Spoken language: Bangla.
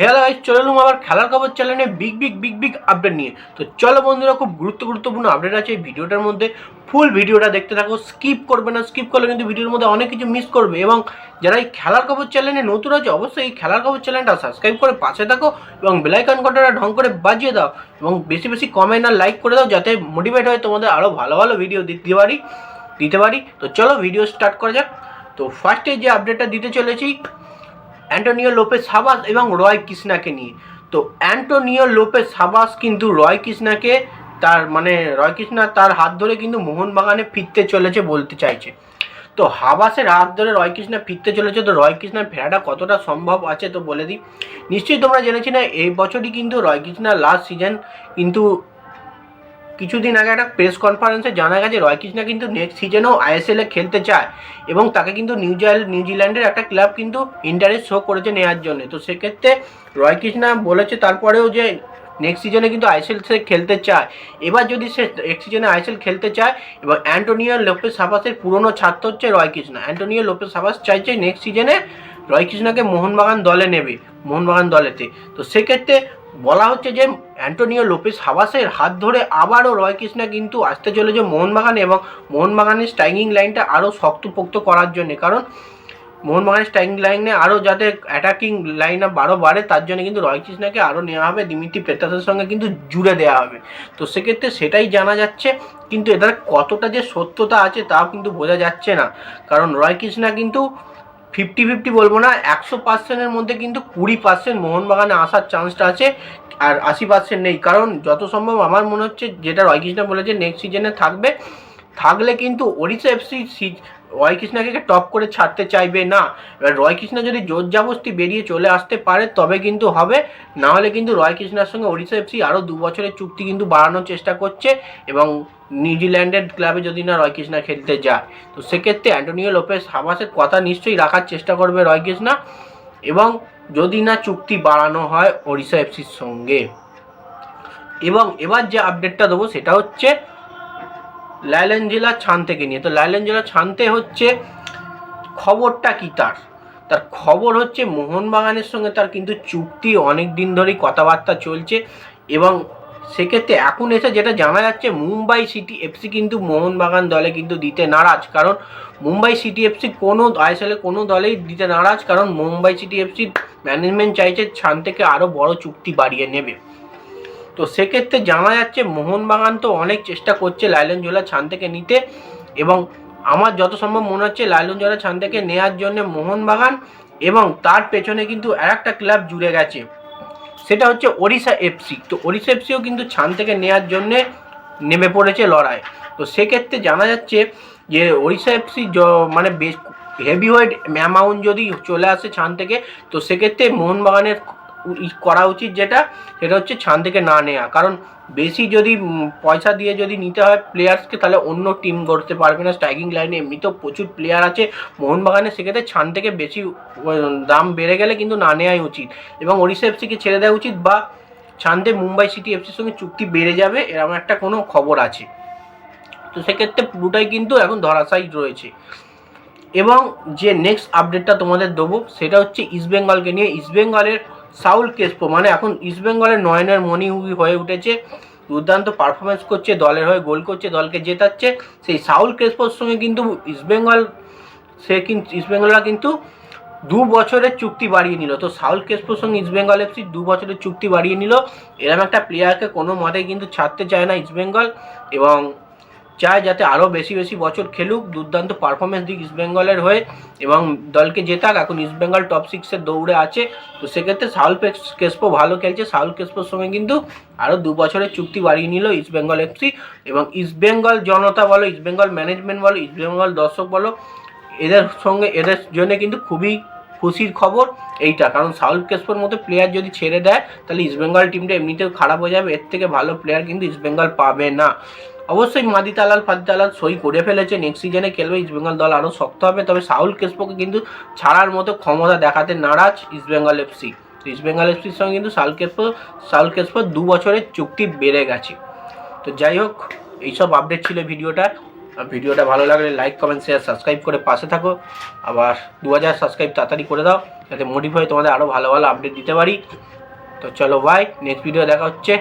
হ্যালো গাইস চলে এলাম আবার খেলার খবর চ্যানেলে big big big big update নিয়ে। তো চলো বন্ধুরা, খুব গুরুত্ব গুরুত্বপূর্ণ আপডেট আছে এই ভিডিওটার মধ্যে। ফুল ভিডিওটা দেখতে থাকো স্কিপ করবে না স্কিপ করলে কিন্তু ভিডিওর মধ্যে অনেক কিছু মিস করবে। এবং যারা এই খেলার খবর চ্যানেলে নতুন আছে, অবশ্যই এই খেলার খবর চ্যানেলটা সাবস্ক্রাইব করে পাশে থাকো এবং বেলাইকন ঘন্টাটা ঢং করে বাজিয়ে দাও। এবং বেশি বেশি কমেন্ট আর লাইক করে দাও, যাতে মোটিভেট হয় তোমাদের আরও ভালো ভালো ভিডিও দিতে পারি দিতে পারি। তো চলো ভিডিও স্টার্ট করা যাক। তো ফার্স্টে যে আপডেটটা দিতে চলেছি অ্যান্টোনিও লোপেস সাবাস এবং রয় কৃষ্ণাকে নিয়ে। তো অ্যান্টোনিও লোপেস সাবাস কিন্তু রয় কৃষ্ণাকে তার মানে রয় কৃষ্ণা তার হাত ধরে কিন্তু মোহনবাগানে ফিরতে চলেছে বলতে চাইছে। তো হাবাসের হাত ধরে রয় কৃষ্ণা ফিরতে চলেছে, তো রয় কৃষ্ণার ফেরাটা কতটা সম্ভব আছে তো বলে দিই। নিশ্চয়ই তোমরা জেনেছি না, এই বছরই কিন্তু রয় কৃষ্ণার লাস্ট সিজন কিন্তু কিছুদিন আগে একটা প্রেস কনফারেন্সে জানা গেছে, রয় কৃষ্ণা কিন্তু নেক্সট সিজনেও আইএসএল খেলতে চায় এবং তাকে কিন্তু নিউজিল্যান্ড নিউজিল্যান্ডের একটা ক্লাব কিন্তু ইন্টারেস্ট শো করেছে নেওয়ার জন্য। তো সেক্ষেত্রে রয় কৃষ্ণা বলেছে তারপরেও যে নেক্সট সিজনে কিন্তু আইএসএল সে খেলতে চায়। এবার যদি সে নেক্সট সিজনে আইএসএল খেলতে চায় এবং অ্যান্টোনিও লোপেস সাবাসের পুরনো ছাত্র হচ্ছে রয় কৃষ্ণা। অ্যান্টোনিও লোপেস সাবাস চাইছে নেক্সট সিজনে রয় কৃষ্ণাকে মোহনবাগান দলে নেবে, মোহনবাগান দলেতে। তো সেক্ষেত্রে বলা হচ্ছে যে অ্যান্টোনিও লোপেস হাবাসের হাত ধরে আবারও রয় কৃষ্ণা কিন্তু আসতে চলেছে মোহনবাগানে এবং মোহনবাগানের স্ট্রাইকিং লাইনটা আরও শক্তপোক্ত করার জন্য। কারণ মোহনবাগানের স্ট্রাইকিং লাইনে আরও যাতে অ্যাটাকিং লাইন আপ আরও বাড়ে, তার জন্য কিন্তু রয় কৃষ্ণাকে আরও নেওয়া হবে, দিমিত্রি পেতাসের সঙ্গে কিন্তু জুড়ে দেওয়া হবে। তো সেক্ষেত্রে সেটাই জানা যাচ্ছে, কিন্তু এদের কতটা যে সত্যতা আছে তাও কিন্তু বোঝা যাচ্ছে না। কারণ রয় কৃষ্ণা কিন্তু ফিফটি ফিফটি বলব না, একশো পার্সেন্টের মধ্যে কিন্তু কুড়ি পার্সেন্ট মোহনবাগানে আসার চান্সটা আছে আর আশি পার্সেন্ট নেই। কারণ যত সম্ভব আমার মনে হচ্ছে, যেটা রয় কৃষ্ণা বলেছে নেক্সট সিজনে থাকবে। থাকলে কিন্তু ওড়িশা এফসি রয় কৃষ্ণাকে টপ করে ছাড়তে চাইবে না। এবার রয় কৃষ্ণা যদি জোর জাবস্তি বেরিয়ে চলে আসতে পারে, তবে কিন্তু হবে। না হলে কিন্তু রয় কৃষ্ণার সঙ্গে ওড়িশা এফসি আরও দু বছরের চুক্তি কিন্তু বাড়ানোর চেষ্টা করছে এবং নিউজিল্যান্ডের ক্লাবে যদি না রয় কৃষ্ণা খেলতে যায়। তো সেক্ষেত্রে অ্যান্টোনিও লোপেস হামাসের কথা নিশ্চয়ই রাখার চেষ্টা করবে রয় কৃষ্ণা এবং যদি না চুক্তি বাড়ানো হয় ওড়িশা এফসির সঙ্গে। এবং এবার যে আপডেটটা দেবো সেটা হচ্ছে লাইলেঞ্জেলা ছান থেকে নিয়ে। তো লাইলেঞ্জেলা ছানতে হচ্ছে খবরটা কি তার? তার খবর হচ্ছে মোহনবাগানের সঙ্গে তার কিন্তু চুক্তি, অনেক দিন ধরেই কথাবার্তা চলছে এবং সেক্ষেত্রে এখন এসে যেটা জানা যাচ্ছে, মুম্বাই সিটি এফসি কিন্তু মোহনবাগান দলে কিন্তু দিতে নারাজ। কারণ মুম্বাই সিটি এফসি কোনো আইএসএলে কোনো দলেই দিতে নারাজ। কারণ মুম্বাই সিটি এফসির ম্যানেজমেন্ট চাইছে ছান থেকে আরও বড় চুক্তি বাড়িয়ে নেবে। তো সেক্ষেত্রে জানা যাচ্ছে মোহনবাগান তো অনেক চেষ্টা করছে লাইলন জোলা ছান থেকে নিতে এবং আমার যত সম্ভব মনে হচ্ছে লাইলন জোলা ছান থেকে নেওয়ার জন্য মোহনবাগান এবং তার পেছনে কিন্তু আর একটা ক্লাব জুড়ে গেছে। সেটা হচ্ছে ওড়িশা এফসি। তো ওড়িশা এফসিও কিন্তু ছান থেকে নেওয়ার জন্যে নেমে পড়েছে লড়াই। তো সেক্ষেত্রে জানা যাচ্ছে যে ওড়িশা এফসি মানে বেশ হেভি ওয়েট অ্যামাউন্ট যদি চলে আসে ছান থেকে তো সেক্ষেত্রে মোহনবাগানের করা উচিত যেটা, সেটা হচ্ছে ছান থেকে না নেওয়া কারণ বেশি যদি পয়সা দিয়ে যদি নিতে হয় প্লেয়ার্সকে তাহলে অন্য টিম গড়তে পারবে না। স্ট্রাইকিং লাইনে এমনিতেও প্রচুর প্লেয়ার আছে। মোহনবাগানে সেক্ষেত্রে ছান থেকে বেশি দাম বেড়ে গেলে কিন্তু না নেওয়াই উচিত। এবং ওড়িশা এফসিকে ছেড়ে দেওয়া উচিত বা ছান্দে মুম্বাই সিটি এফসির সঙ্গে চুক্তি বেড়ে যাবে, এরকম একটা কোনো খবর আছে। তো সেক্ষেত্রে পুরোটাই কিন্তু এখন ধরাশায়ী রয়েছে। এবং যে নেক্সট আপডেটটা তোমাদের দেবো, সেটা হচ্ছে ইস্টবেঙ্গলকে নিয়ে। ইস্টবেঙ্গলের সাউল কেসপো মানে এখন ইস্টবেঙ্গলের নয়নের মণি হয়ে উঠেছে, দুর্দান্ত পারফরমেন্স করছে, দলের হয়ে গোল করছে, দলকে জেতাচ্ছে। সেই সাউল কেসপোর সঙ্গে কিন্তু ইস্টবেঙ্গল সে কিন্তু ইস্টবেঙ্গলরা কিন্তু দু বছরের চুক্তি বাড়িয়ে নিল। তো সাউল কেসপোর সঙ্গে ইস্টবেঙ্গল এফসি দু বছরের চুক্তি বাড়িয়ে নিল। এরকম একটা প্লেয়ারকে কোনো মতেই কিন্তু ছাড়তে চায় না ইস্টবেঙ্গল এবং চায় যাতে আরও বেশি বেশি বছর খেলুক। দুর্দান্ত পারফরমেন্স দিক ইস্টবেঙ্গলের হয়ে এবং দলকে জেতাক। এখন ইস্টবেঙ্গল টপ সিক্সের দৌড়ে আছে। তো সেক্ষেত্রে সাউল কেসপো ভালো খেলছে। সাউল কেসপোর সঙ্গে কিন্তু আরও দু বছরের চুক্তি বাড়িয়ে নিল ইস্টবেঙ্গল এফসি এবং ইস্টবেঙ্গল জনতা বলো ইস্টবেঙ্গল ম্যানেজমেন্ট বলো ইস্টবেঙ্গল দর্শক বলো, এদের সঙ্গে এদের জন্য কিন্তু খুবই খুশির খবর এইটা। কারণ সাউল কেসপোর মতো প্লেয়ার যদি ছেড়ে দেয়, তাহলে ইস্টবেঙ্গল টিমটা এমনিতেও খারাপ হয়ে যাবে। এর থেকে ভালো প্লেয়ার কিন্তু ইস্টবেঙ্গল পাবে না। অবশ্যই মাদি তালাল, ফাদি তালাল সই করে ফেলেছে। নেক্সট সিজনে খেলবে ইস্টবেঙ্গল দল আরও শক্ত হবে। তবে সাউল কেসপোকে কিন্তু ছাড়ার মতো ক্ষমতা দেখাতে নারাজ ইস্টবেঙ্গল এফসি ইস্টবেঙ্গল এফসির সঙ্গে কিন্তু সাউল কেসপো সাউল কেসপো দু বছরের চুক্তি বেড়ে গেছে। তো যাই হোক, এইসব আপডেট ছিল ভিডিওটা আর ভিডিওটা ভালো লাগলে লাইক কমেন্ট শেয়ার সাবস্ক্রাইব করে পাশে থাকো। আবার দু হাজার সাবস্ক্রাইব তাড়াতাড়ি করে দাও, যাতে মোটিফাই তোমাদের আরও ভালো ভালো আপডেট দিতে পারি। তো চলো বাই নেক্সট ভিডিও দেখা হচ্ছে।